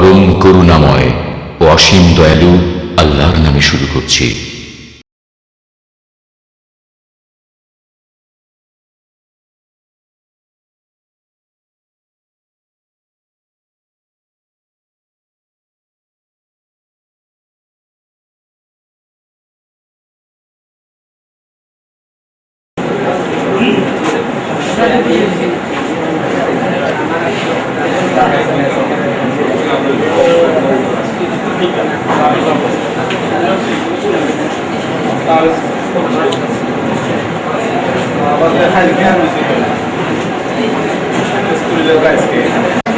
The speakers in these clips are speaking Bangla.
পরম করুণাময় অসীম দয়ালু আল্লাহর নামে শুরু করছি। Mas é raiz, né, Luizito? Escolheu o gás que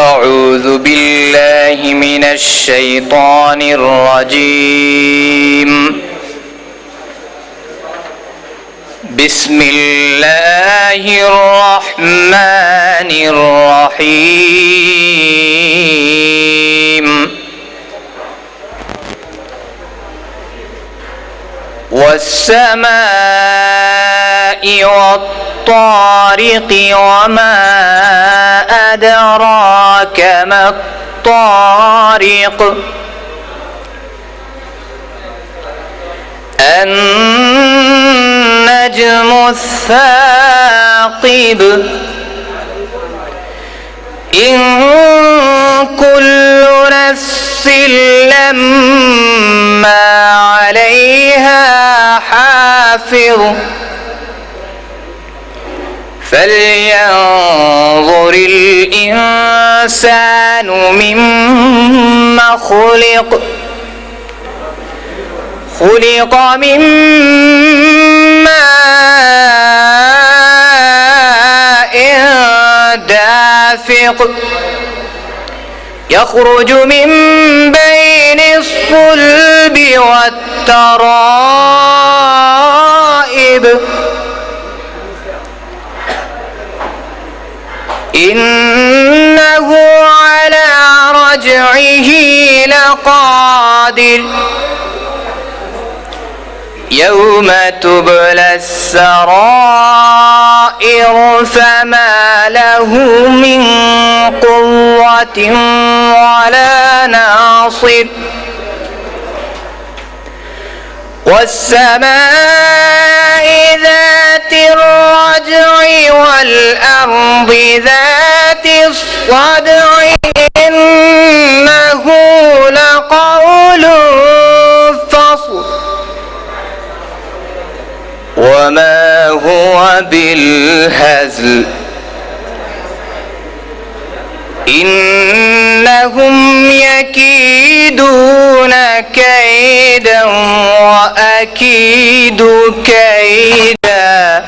أعوذ بالله من الشيطان الرجيم. بسم الله الرحمن الرحيم. والسماء والطارق وما أدراك ما الطارق. النجم الثاقب. إن كل نفس لما عليها حافظ. فلينظر الإنسان مما خلق خلق من ماء دافق يخرج من بين الصلب والترائب إنه على رجعه لقادر. يوم تبلى السرائر فما له من قوة ولا ناصر. والسماء ذات الرجع والأرض ذات الصدع إنه لقول فصل. وما هو بالهزل إنهم يكيدون كيدا وأكيد كيدا.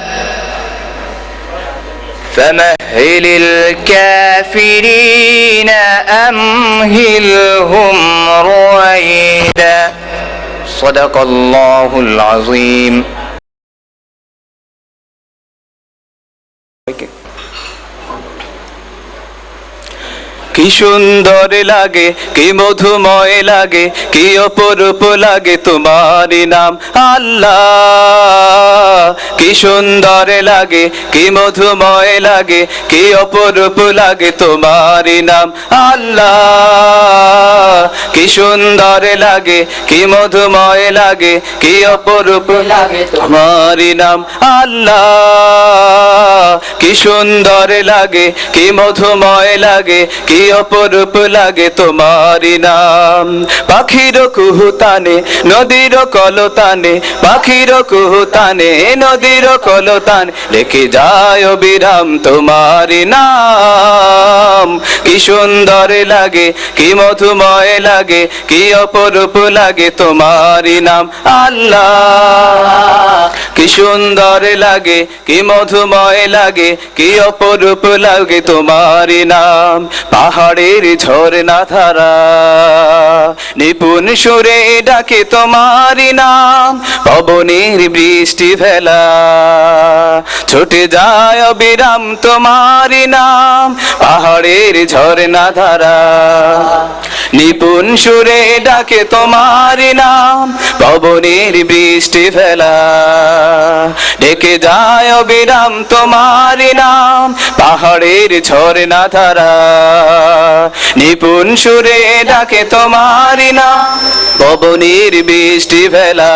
فمهل الكافرين أمهلهم رويدا. صدق الله العظيم. কি সুন্দর লাগে কি মধুময় লাগে কি অপরূপ লাগে তোমারই নাম আল্লাহ। কি সুন্দর লাগে, কি মধুময় লাগে, কি অপরূপ লাগে তোমারই নাম আল্লাহ। কি সুন্দর লাগে, কি মধুময় লাগে, কি অপরূপ লাগে তোমারই নাম আল্লাহ। কি সুন্দর লাগে, কি মধুময় লাগে, কি অপরূপ লাগে তোমারই নাম। পাখির কুহুতানে, নদীর কলতানে, পাখির কুহুতানে, নদীর কলতান লেখে যায় বিরাম তোমারই নাম। কি সুন্দর লাগে, কি মধুময় লাগে, কি অপরূপ লাগে তোমারই নাম আল্লাহ। কি সুন্দর লাগে, কি মধুময় লাগে, কি অপরূপ লাগে তোমারই নাম। পাহাড়ের ঝর্ণা ধারা, নিপুণ সুরে ডাকে তোমারই নাম। পবনের বৃষ্টি ভেলা ছুটে যায় অবিরাম তোমারই নাম, পাহাড়ের ঝর্ণা ধারা নিপুণ সুরে ডাকে তোমারই নাম, পবনের বৃষ্টি ফেলা। ডেকে যায় অবিরাম তোমারই নাম, পাহাড়ের ঝর্ণা ধারা নিপুণ সুরে ডাকে তোমারই নাম, পবনের বৃষ্টি ফেলা।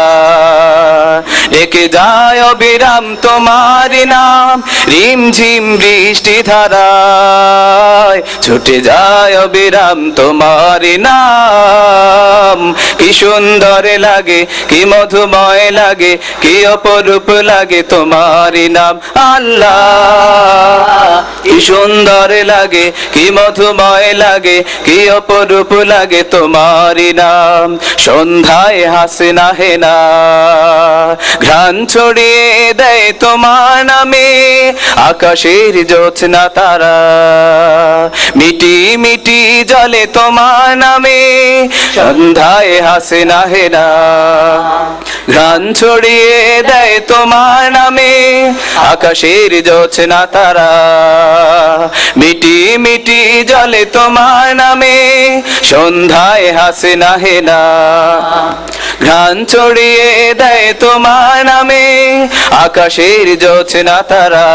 ডেকে যায় অবিরাম তোমারই নাম। রিম ঝিম বৃষ্টি ধারায় ছুটে যায় অবিরাম তোমারই নাম। কি সুন্দর লাগে, কি মধুময় লাগে, কি অপরূপ লাগে তোমারই নাম। আল্লাহ, কি সুন্দর লাগে, কি মধুময় লাগে, কি অপরূপ লাগে তোমারই নাম। সন্ধ্যায় হাসে না হে না, ঘ্রাণ ছড়িয়ে দেয় তোমার নামে। আকাশের জোছনা তারা, মিটি মিটি জলে তোমার নামে। সন্ধ্যায় হাসে না হে না, ঘ্রাণ ছড়িয়ে দেয় তোমার নামে। আকাশের জোছনা তারা, মিটি মিটি জলে তোমার নামে। সন্ধ্যায় হাসে না হে না, ঘ্রাণ ছড়িয়ে দেয় তোমার নামে। আকাশের জোছনা তারা।